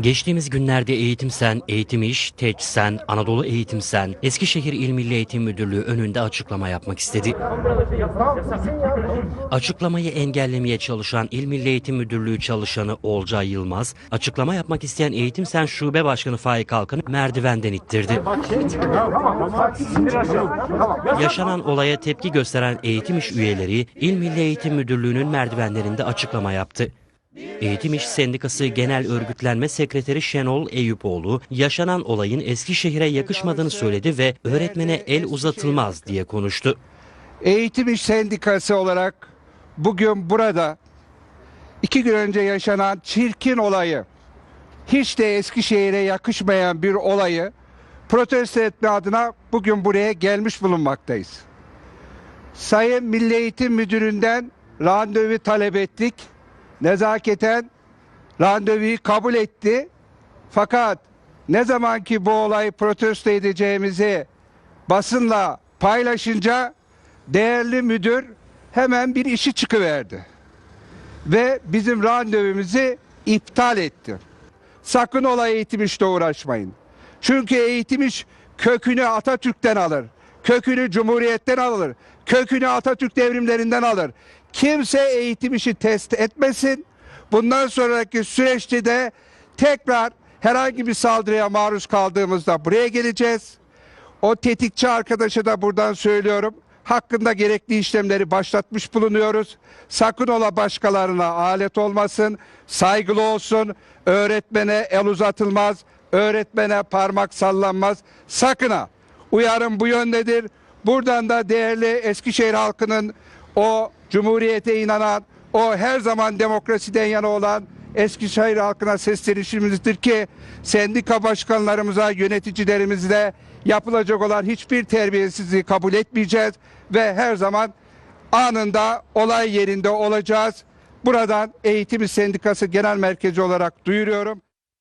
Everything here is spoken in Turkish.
Geçtiğimiz günlerde Eğitim Sen, Eğitim İş, Teç Sen, Anadolu Eğitim Sen, Eskişehir İl Milli Eğitim Müdürlüğü önünde açıklama yapmak istedi. Açıklamayı engellemeye çalışan İl Milli Eğitim Müdürlüğü çalışanı Olcay Yılmaz, açıklama yapmak isteyen Eğitim Sen Şube Başkanı Faik Alkan'ı merdivenden ittirdi. Yaşanan olaya tepki gösteren eğitim iş üyeleri İl Milli Eğitim Müdürlüğü'nün merdivenlerinde açıklama yaptı. Eğitim İş Sendikası Genel Örgütlenme Sekreteri Şenol Eyüpoğlu, yaşanan olayın Eskişehir'e yakışmadığını söyledi ve öğretmene el uzatılmaz diye konuştu. Eğitim İş Sendikası olarak bugün burada iki gün önce yaşanan çirkin olayı, hiç de Eskişehir'e yakışmayan bir olayı protesto etme adına bugün buraya gelmiş bulunmaktayız. Sayın Milli Eğitim Müdürü'nden randevu talep ettik. Nezaketen randevuyu kabul etti. Fakat ne zaman ki bu olayı protesto edeceğimizi basınla paylaşınca değerli müdür hemen bir işi çıkıverdi. Ve bizim randevumuzu iptal etti. Sakın olay eğitim işte uğraşmayın. Çünkü eğitim iş kökünü Atatürk'ten alır. Kökünü Cumhuriyet'ten alır. Kökünü Atatürk devrimlerinden alır. Kimse eğitim işi test etmesin. Bundan sonraki süreçte de tekrar herhangi bir saldırıya maruz kaldığımızda buraya geleceğiz. O tetikçi arkadaşa da buradan söylüyorum. Hakkında gerekli işlemleri başlatmış bulunuyoruz. Sakın ola başkalarına alet olmasın, saygılı olsun, öğretmene el uzatılmaz, öğretmene parmak sallanmaz. Sakın ha. Uyarım bu yöndedir. Buradan da değerli Eskişehir halkının o cumhuriyete inanan, o her zaman demokrasiden yana olan Eskişehir halkına seslenişimizdir ki sendika başkanlarımıza, yöneticilerimizle yapılacak olan hiçbir terbiyesizliği kabul etmeyeceğiz ve her zaman anında olay yerinde olacağız. Buradan Eğitim Sendikası Genel Merkezi olarak duyuruyorum.